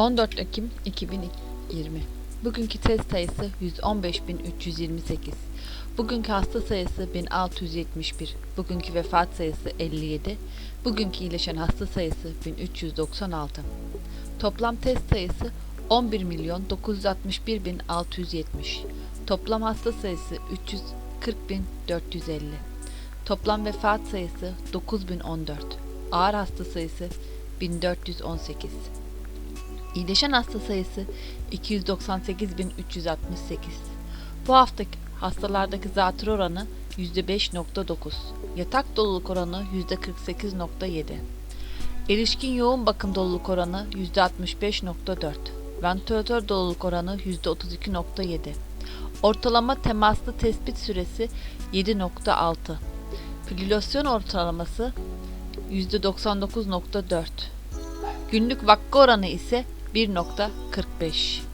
14 Ekim 2020 Bugünkü test sayısı 115.328 Bugünkü hasta sayısı 1671 Bugünkü vefat sayısı 57 Bugünkü iyileşen hasta sayısı 1396 Toplam test sayısı 11.961.670 Toplam hasta sayısı 340.450 Toplam vefat sayısı 9014 Ağır hasta sayısı 1418 İyileşen hasta sayısı 298.368. Bu haftaki hastalardaki zatürre oranı %5.9. Yatak doluluk oranı %48.7. Erişkin yoğun bakım doluluk oranı %65.4. Ventilatör doluluk oranı %32.7. Ortalama temaslı tespit süresi 7.6. Fibrilasyon ortalaması %99.4. Günlük vakka oranı ise 1.45.